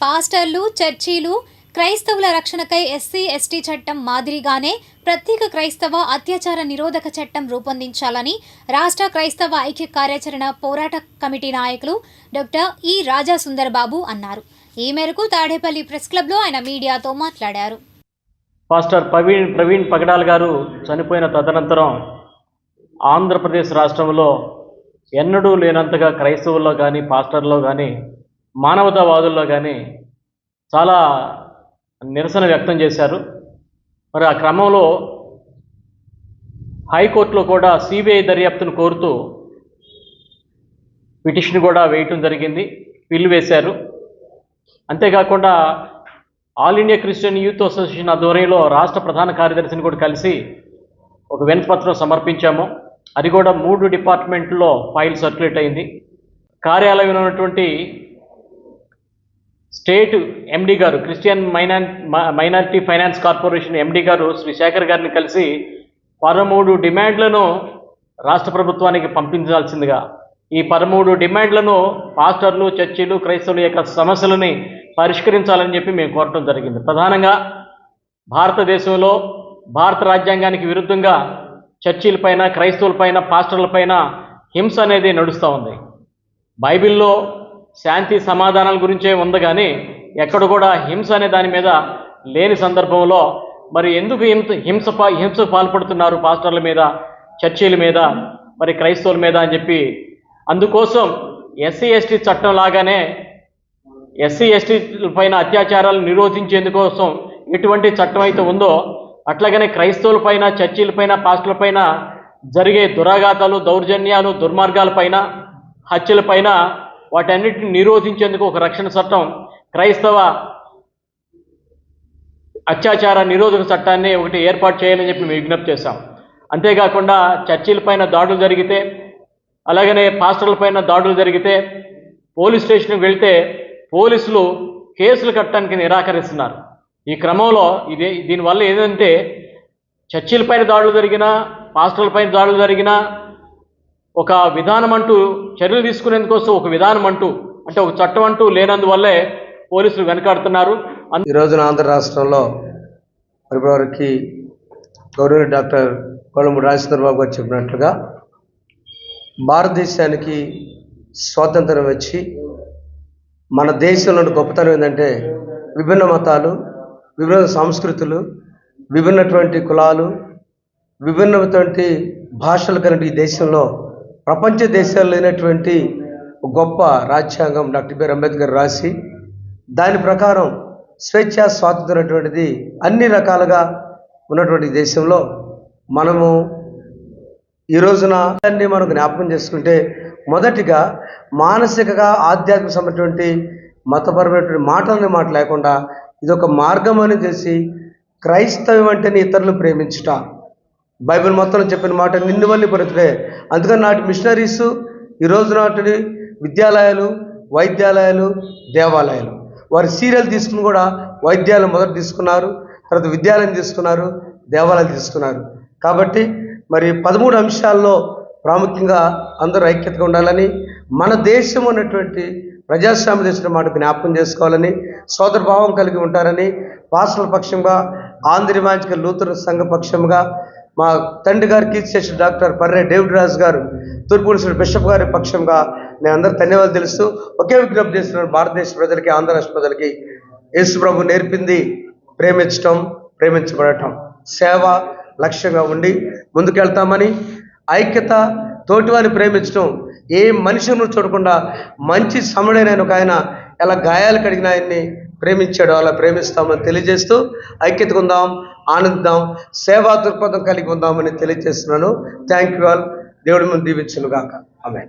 పాస్టర్లు చర్చీలు క్రైస్తవుల రక్షణకై ఎస్సీ ఎస్టీ చట్టం మాదిరిగానే ప్రత్యేక క్రైస్తవ అత్యాచార నిరోధక చట్టం రూపొందించాలని రాష్ట్ర క్రైస్తవ ఐక్య కార్యాచరణ పోరాట కమిటీ నాయకులు డాక్టర్ ఈ రాజా సుందర్బాబు అన్నారు. ఈ మేరకు తాడేపల్లి ప్రెస్ క్లబ్లో ఆయన మీడియాతో మాట్లాడారు. పాస్టర్ ప్రవీణ్ ప్రవీణ్ పగడాల్ గారు చనిపోయిన తదనంతరం ఆంధ్రప్రదేశ్ రాష్ట్రంలో ఎన్నడూ లేనంతగా క్రైస్తవుల్లో కానీ పాస్టర్లో కానీ మానవతావాదుల్లో కానీ చాలా నిరసన వ్యక్తం చేశారు. మరి ఆ క్రమంలో హైకోర్టులో కూడా సిబిఐ దర్యాప్తును కోరుతూ పిటిషన్ కూడా వేయటం జరిగింది. పిల్లు వేశారు. అంతేకాకుండా all India Christian youth association ఆధ్వర్యంలో రాష్ట్ర ప్రధాన కార్యదర్శిని కూడా కలిసి ఒక వినపత్రం సమర్పించాము. అది కూడా మూడు డిపార్ట్మెంట్లో ఫైల్ సర్క్యులేట్ అయింది. కార్యాలయంలో ఉన్నటువంటి స్టేట్ ఎండి గారు క్రిస్టియన్ మైనా మైనారిటీ ఫైనాన్స్ కార్పొరేషన్ ఎండి గారు శ్రీ శేఖర్ గారిని కలిసి పదమూడు డిమాండ్లను రాష్ట్ర ప్రభుత్వానికి పంపించాల్సిందిగా. ఈ పదమూడు డిమాండ్లను పాస్టర్లు చర్చిలు క్రైస్తవుల యొక్క సమస్యలని పరిష్కరించాలని చెప్పి మేము కోరటం జరిగింది. ప్రధానంగా భారతదేశంలో భారత రాజ్యాంగానికి విరుద్ధంగా చర్చిలపైన క్రైస్తవులపైన పాస్టర్లపైన హింస అనేది నడుస్తూ ఉంది. బైబిల్లో శాంతి సమాధానాల గురించే ఉంది కానీ ఎక్కడ కూడా హింస అనే దాని మీద లేని సందర్భంలో మరి ఎందుకు హింస హింస హింస పాల్పడుతున్నారు పాస్టర్ల మీద చర్చీల మీద మరి క్రైస్తవుల మీద అని చెప్పి? అందుకోసం ఎస్సీ ఎస్టీ చట్టం లాగానే ఎస్సీ ఎస్టీ పైన అత్యాచారాలు నిరోధించేందుకోసం ఎటువంటి చట్టం అయితే ఉందో అట్లాగనే క్రైస్తవుల పైన చర్చిల పైన పాస్టుల పైన జరిగే దురాఘాతాలు దౌర్జన్యాలు దుర్మార్గాల పైన హత్యల పైన వాటన్నిటిని నిరోధించేందుకు ఒక రక్షణ చట్టం క్రైస్తవ అత్యాచార నిరోధక చట్టాన్ని ఒకటి ఏర్పాటు చేయాలని చెప్పి మేము విజ్ఞప్తి చేశాం. అంతేకాకుండా చర్చిలపైన దాడులు జరిగితే అలాగనే పాస్టర్లపైన దాడులు జరిగితే పోలీస్ స్టేషన్కి వెళ్తే పోలీసులు కేసులు కట్టడానికి నిరాకరిస్తున్నారు. ఈ క్రమంలో ఇది దీనివల్ల ఏంటంటే చర్చిలపైన దాడులు జరిగినా పాస్టర్లపైన దాడులు జరిగినా ఒక విధానం అంటూ చర్యలు తీసుకునేందుకోసం ఒక విధానం అంటూ అంటే ఒక చట్టం అంటూ లేనందువల్లే పోలీసులు వెనకాడుతున్నారు. ఈ రోజున ఆంధ్ర రాష్ట్రంలో ఫిబ్రవరికి గౌరవ డాక్టర్ కొలంబు రాజేంద్రబాబు గారు చెప్పినట్లుగా భారతదేశానికి స్వాతంత్రం వచ్చి మన దేశంలో గొప్పతనం ఏంటంటే విభిన్న మతాలు విభిన్న సంస్కృతులు విభిన్నటువంటి కులాలు విభిన్నటువంటి భాషలు కలిగిన ఈ దేశంలో ప్రపంచ దేశాలు లేనటువంటి గొప్ప రాజ్యాంగం డాక్టర్ బిఆర్ అంబేద్కర్ రాసి దాని ప్రకారం స్వేచ్ఛ స్వాతంత్రం అనేటువంటిది అన్ని రకాలుగా ఉన్నటువంటి దేశంలో మనము ఈ రోజున దాన్ని మనం జ్ఞాపకం చేసుకుంటే మొదటిగా మానసికగా ఆధ్యాత్మిక సంబంధించినటువంటి మతపరమైనటువంటి మాటలని మాట లేకుండా ఇది ఒక మార్గం అని తెలిసి క్రైస్తవం అంటేనే ఇతరులు ప్రేమించుట. బైబిల్ మొత్తం చెప్పిన మాట నిన్ను వల్లి పరుతుడే అందుకని నాటి మిషనరీస్ ఈ రోజు నాటి విద్యాలయాలు వైద్యాలయాలు దేవాలయాలు. వారి సీరియల్ తీసుకుని కూడా వైద్యాలు మొదట తీసుకున్నారు తర్వాత విద్యాలయం తీసుకున్నారు దేవాలయం తీసుకున్నారు. కాబట్టి మరి పదమూడు అంశాల్లో ప్రాముఖ్యంగా అందరూ ఐక్యతగా ఉండాలని మన దేశం ఉన్నటువంటి ప్రజాస్వామ్య దేశం మాట జ్ఞాపకం చేసుకోవాలని సోదర భావం కలిగి ఉంటారని పాస్టల పక్షంగా ఆంధ్రమాంచిక లూథర్ సంఘ పక్షంగా మా తండ్రి గారి కీర్తిశేషు డాక్టర్ పర్రే డేవిడ్ రాజ్ గారు తూర్పు బిషప్ గారి పక్షంగా నేను అందరూ ధన్యవాదాలు తెలుస్తూ ఒకే విజ్ఞప్తి చేస్తున్నాను. భారతదేశ ప్రజలకి ఆంధ్ర రాష్ట్ర ప్రజలకి యేసు ప్రభు నేర్పింది ప్రేమించటం ప్రేమించబడటం. సేవ లక్ష్యంగా ఉండి ముందుకెళ్తామని ఐక్యత తోటివారిని ప్రేమించడం ఏ మనిషిని చూడకుండా మంచి సమడైన ఒక ఆయన ఎలా గాయాలు కడిగిన ఆయన్ని ప్రేమించాడో అలా ప్రేమిస్తామని తెలియజేస్తూ ఐక్యతకుందాం ఉందాం ఆనందిద్దాం సేవా దృక్పథం కలిగి ఉందామని తెలియజేస్తున్నాను. థ్యాంక్ యూ ఆల్ దేవుడి ముందు దీవించునుగాక. ఆమె